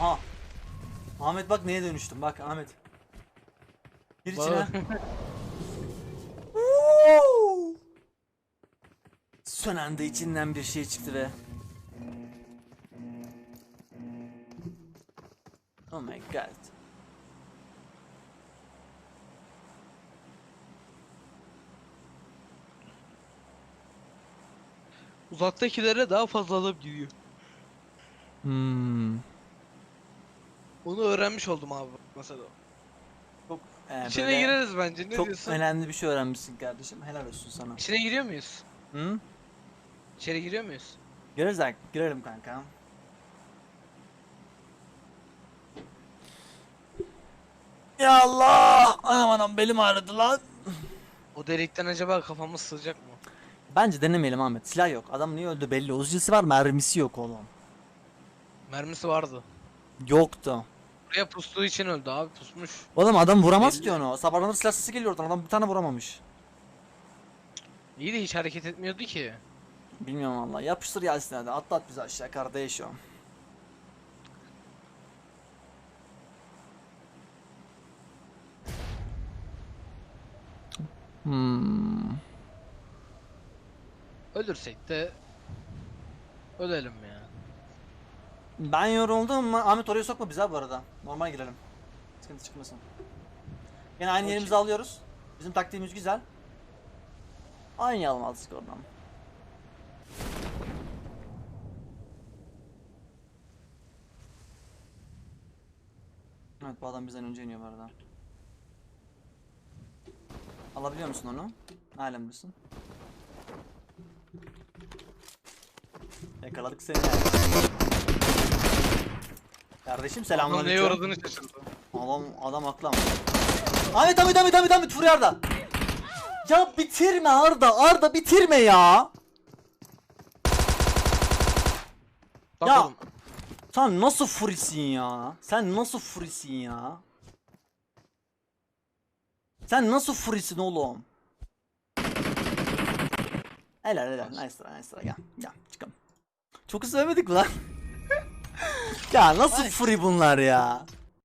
Aha. Ahmet bak neye dönüştüm bak Ahmet. Gir içine. Son anda içinden bir şey çıktı ve Oh my god. Uzaktakilere daha fazla adam gidiyor. Hmm. Onu öğrenmiş oldum abi mesela. Çok e, İçine böyle gireriz bence. Ne çok diyorsun? önemli bir şey öğrenmişsin kardeşim. Helal olsun sana. İçine giriyor muyuz? Hı? İçeri giriyor muyuz? Gireriz artık. Girelim kanka. Ya Allah! Anam anam belim ağrıdı lan. O delikten acaba kafamız sığacak mı? Bence denemeyelim Ahmet. Silah yok. Adam niye öldü belli. Uzuncusu var mermisi yok oğlum. Mermisi vardı. Yoktu. Buraya pustuğu için öldü abi pusmuş. Oğlum adam vuramaz ki onu. Sabahları silah sesi geliyor oradan. Adam bir tane vuramamış. İyi de hiç hareket etmiyordu ki. Bilmiyorum valla. Yapıştır Yasin hadi. Atlat bizi aşağı. Kardeş o. Hmm. Ölürsek de ölelim ya. Ben yoruldum ama Ahmet oraya sokma abi bu arada. Normal girelim. Sıkıntı çıkmasın. Yine aynı yerimizi alıyoruz. Bizim taktiğimiz güzel. Oynayalım alt skordan. Evet bu adam bizden önce iniyor bu arada. Alabiliyor musun onu? Alemdesin. Yakaladık seni. Kardeşim Adam selamünaleyküm. neye uğradığını şaşırdı. Adam adam haklı ama. Ahmet Ahmet Ahmet Ahmet Ahmet Furi Arda. Ya bitirme Arda Arda bitirme ya. Bakalım. Sen nasıl Furisin ya? Sen nasıl Furisin ya? Sen nasıl Furisin oğlum? Helal helal nice try nice try gel gel çıkalım. Çok ısınamadık mı lan? Ya nasıl Nice. Furi bunlar ya?